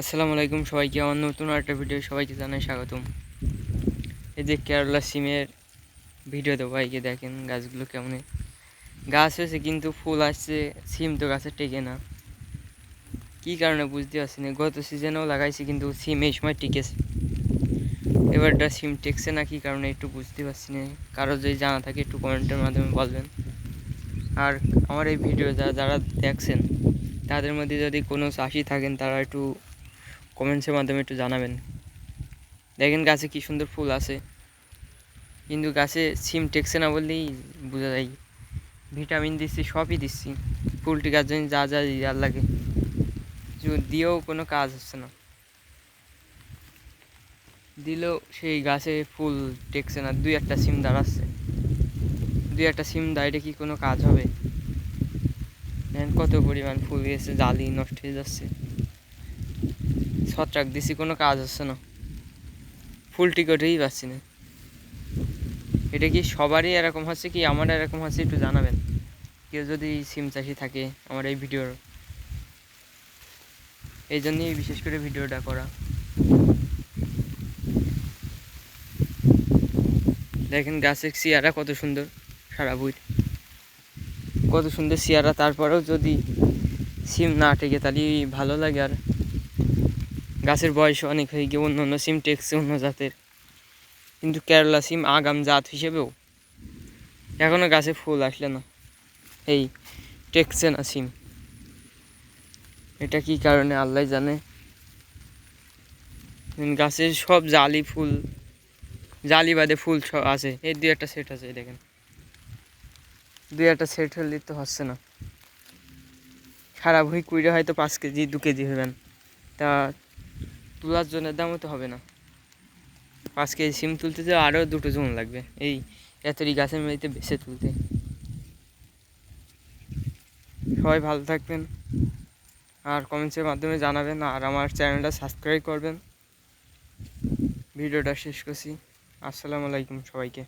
আসসালামু আলাইকুম সবাইকে, আমার নতুন একটা ভিডিও সবাইকে জানাই স্বাগতম। এই যে কেরালা সিমের ভিডিও দেবো ভাইকে, দেখেন গাছগুলো কেমন। গাছ হয়েছে কিন্তু ফুল আসছে, সিম তো গাছে টেকে না। কী কারণে বুঝতে পারছি না, গত সিজনেও লাগাইছি কিন্তু সিম এই সময় টিকেছে। এবারটা সিম টেকছে না কি কারণে একটু বুঝতে পারছি না, কারও যদি জানা থাকে একটু কমেন্টের মাধ্যমে বলবেন। আর আমার এই ভিডিও যারা যারা দেখছেন, তাদের মধ্যে যদি কোনো চাষি থাকেন, তারা একটু কমেন্টসের মাধ্যমে একটু জানাবেন। দেখেন গাছে কি সুন্দর ফুল আছে। কিন্তু গাছে সিম টেকছে না বললেই বোঝা যায়। ভিটামিন দিচ্ছি, সবই দিচ্ছি। ফুলটি গাছ জন্য যা যা আর লাগে। দিয়েও কোনো কাজ হচ্ছে না। দিলেও সেই গাছে ফুল টেকছে না। দুই একটা সিম দাঁড়াচ্ছে দুই একটা সিম দাঁড়িয়ে কি কোনো কাজ হবে। কত পরিমাণ ফুল গেছে জালি নষ্ট হয়ে যাচ্ছে। ছত্রাক দিছি, কোনো কাজ হচ্ছে না। ফুল টিকটেই পাচ্ছি না। এটা কি সবারই এরকম হচ্ছে কি আমার এরকম হচ্ছে একটু জানাবেন। কেউ যদি সিম চাষি থাকে আমার এই ভিডিওর। এই জন্যই বিশেষ করে ভিডিওটা করা। দেখেন গাছের চেয়ারা কত সুন্দর, সারা বই কত সুন্দর চেয়ারা তারপরেও যদি সিম না টেকে তাহলে ভালো লাগে আর গাছের বয়স অনেক হয়ে গিয়ে অন্য অন্য সিম টেকছে অন্য জাতের। কিন্তু কেরলা সিম আগাম জাত হিসেবেও এখনও গাছে ফুল আসলে না। এই টেকছে না সিম এটা কি কারণে আল্লাহ জানে? গাছের সব জালি ফুল, জালি বাদে ফুল সব আছে। এই দুই একটা সেট আছে দেখেন। দুই একটা সেট হলে তো হচ্ছে না। সারা ভুই কুইরে হয়তো পাঁচ কেজি, দু কেজি হবেন। তা তোলার জন্য দামও তো হবে না। পাঁচ কেজি সিম তুলতে তো আরও দুটো জন লাগবে। এই এতরি গাছের মেয়েতে বেছে তুলতে। সবাই ভালো থাকবেন। আর কমেন্টসের মাধ্যমে জানাবেন আর আমার চ্যানেলটা সাবস্ক্রাইব করবেন। ভিডিওটা শেষ করছি। আসসালামু আলাইকুম সবাইকে।